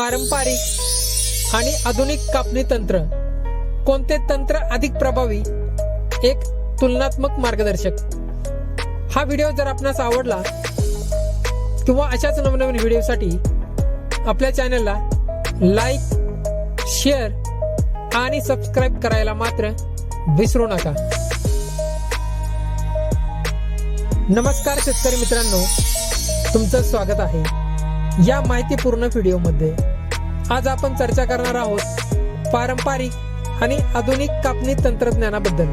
पारंपरिक आणि आधुनिक कापणी तंत्र. कोणते तंत्र अधिक प्रभावी? एक तुलनात्मक मार्गदर्शक. हा व्हिडिओ जर आपणास आवडला किंवा अशाच नवनवीन व्हिडिओसाठी आपल्या चॅनलला लाईक शेअर आणि सबस्क्राईब करायला मात्र विसरू नका. नमस्कार शेतकरी मित्रांनो तुमचं स्वागत आहे या माहितीपूर्ण व्हिडिओमध्ये. आज आपण चर्चा करणार आहोत पारंपरिक आणि आधुनिक कापणी तंत्रज्ञानाबद्दल.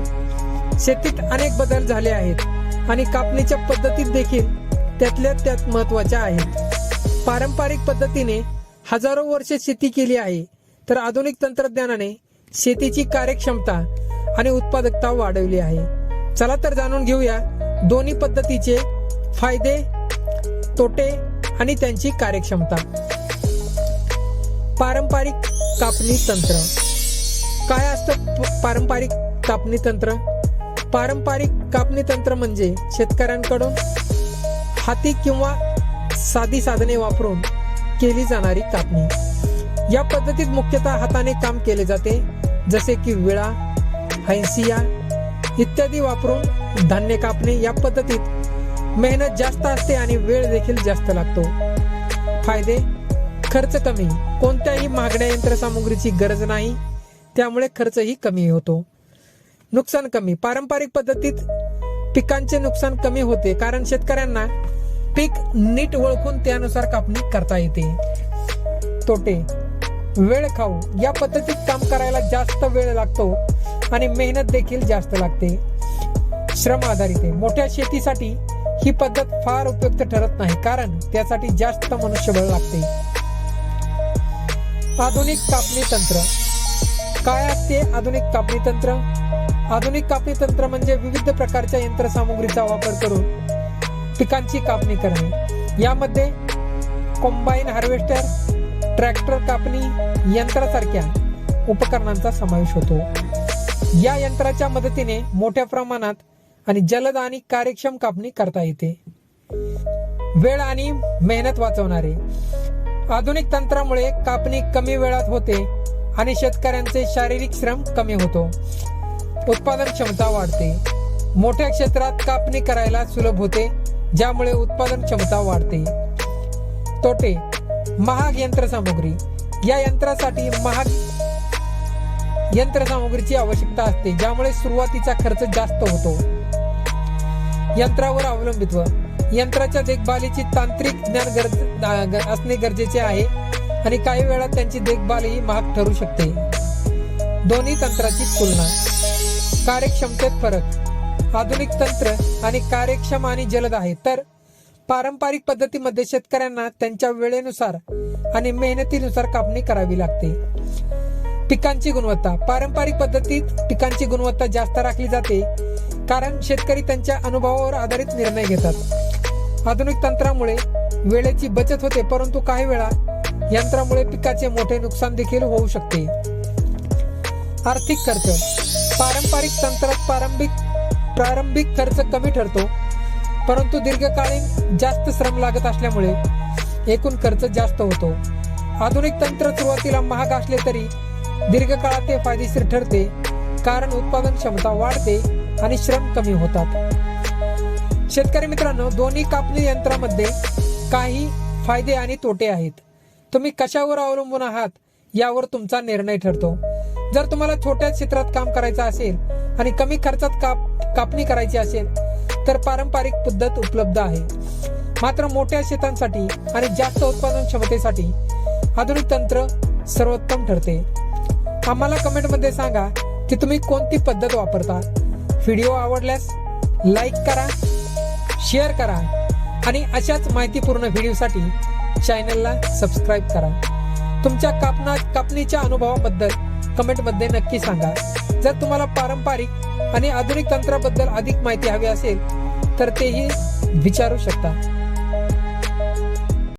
शेतीत अनेक बदल झाले आहेत आणि कापणीच्या पद्धतीत देखील त्यातल्या त्यात महत्त्वाच्या आहेत. पारंपरिक पद्धतीने हजारो वर्ष शेती केली आहे तर आधुनिक तंत्रज्ञानाने शेतीची कार्यक्षमता आणि उत्पादकता वाढवली आहे. चला तर जाणून घेऊया दोन्ही पद्धतीचे फायदे तोटे आणि त्यांची कार्यक्षमता. पारंपरिक कापणी तंत्र. काय असतं पारंपरिक कापणी तंत्र? पारंपरिक कापणी तंत्र म्हणजे शेतकऱ्यांकडून हाती किंवा साधी साधने वापरून केली जाणारी कापणी. या पद्धतीत मुख्यतः हाताने काम केले जाते जसे की विळा हैसिया इत्यादी वापरून धान्य कापणे. या पद्धतीत मेहनत जास्त असते आणि वेळ देखील जास्त लागतो. फायदे? खर्च कमी. कोणत्याही मागण्या यंत्रसामुग्रीची गरज नाही. त्यामुळे खर्चही कमी होतो. नुकसान कमी. पारंपरिक पद्धतीत पिकांचे नुकसान कमी होते. कारण शेतकऱ्यांना पीक नीट ओळखून त्यानुसार कापणी करता येते. तोटे. वेळ खाऊ. या पद्धतीत काम करायला जास्त वेळ लागतो आणि मेहनत देखील जास्त लागते. श्रम आधारित आहे. मोठ्या शेतीसाठी ही पद्धत फार उपयुक्त ठरत नाही. कारण त्यासाठी जास्त मनुष्यबळ लागते. आधुनिक कापणी तंत्र. काय असते आधुनिक कापणी तंत्र? आधुनिक कापणी तंत्र म्हणजे विविध प्रकारच्या यंत्रसामुग्रीचा वापर करून पिकांची कापणी करणे. यामध्ये कॉम्बाईन हार्वेस्टर ट्रॅक्टर कापणी यंत्रासारख्या उपकरणांचा समावेश होतो. या यंत्राच्या मदतीने मोठ्या प्रमाणात आणि जलद आणि कार्यक्षम कापणी करता येते. वेळ आणि मेहनत वाचवणारे. आधुनिक तंत्रामुळे कापणी कमी वेळात होते आणि शेतकऱ्यांचे शारीरिक श्रम कमी होतो. उत्पादन क्षमता वाढते. मोठ्या क्षेत्रात कापणी करायला सुलभ होते ज्यामुळे उत्पादन क्षमता वाढते. तोटे महाग यंत्रसामुग्री. या यंत्रासाठी महाग यंत्रसामुग्रीची आवश्यकता असते ज्यामुळे सुरुवातीचा खर्च जास्त होतो. यंत्रावर अवलंबित्व. यंत्राच्या देखभालीची तांत्रिक ज्ञान गरज असणे गरजेचे आहे आणि काही वेळा त्यांची देखभाल ही महाग ठरू शकते. दोन्ही तंत्राची तुलना. कार्यक्षमतेत फरक. आधुनिक तंत्र आणि कार्यक्षम आणि जलद आहे. तर पारंपरिक पद्धतीमध्ये शेतकऱ्यांना त्यांच्या वेळेनुसार आणि मेहनतीनुसार कापणी करावी लागते. पिकांची गुणवत्ता. पारंपरिक पद्धतीत पिकांची गुणवत्ता जास्त राखली जाते कारण शेतकरी त्यांच्या अनुभवावर आधारित निर्णय घेतात. आधुनिक तंत्रामुळे वेळेची बचत होते परंतु काही वेळा यंत्रामुळे पिकाचे मोठे नुकसान देखील होऊ शकते. आर्थिक खर्च. पारंपरिक तंत्रात प्रारंभिक प्रारंभिक खर्च कमी ठरतो परंतु दीर्घकालीन जास्त श्रम लागत असल्यामुळे एकूण खर्च जास्त होतो. आधुनिक तंत्र सुरुवातीला महाग असले तरी दीर्घकाळात ते फायदेशीर ठरते कारण उत्पादन क्षमता वाढते आणि श्रम कमी होतात. शेतकरी मित्रांनो दोन्ही कापणी यंत्रामध्ये काही फायदे आणि तोटे आहेत. तुम्ही कशावर अवलंबून आहात यावर तुमचा निर्णय ठरतो. जर तुम्हाला छोट्या क्षेत्रात काम करायचं असेल आणि कमी खर्चात काप कापणी करायची असेल तर पारंपरिक पद्धत उपलब्ध आहे. मात्र मोठ्या शेतांसाठी आणि जास्त उत्पादन क्षमतेसाठी आधुनिक तंत्र सर्वोत्तम ठरते. आम्हाला कमेंटमध्ये सांगा की तुम्ही कोणती पद्धत वापरता? व्हिडिओ आवडल्यास लाईक करा शेअर करा आणि अशाच माहितीपूर्ण व्हिडिओसाठी चॅनलला सबस्क्राईब करा. तुमच्या कापना कापणीच्या अनुभवाबद्दल कमेंटमध्ये नक्की सांगा. जर तुम्हाला पारंपरिक आणि आधुनिक तंत्राबद्दल अधिक माहिती हवी असेल तर तेही विचारू शकता.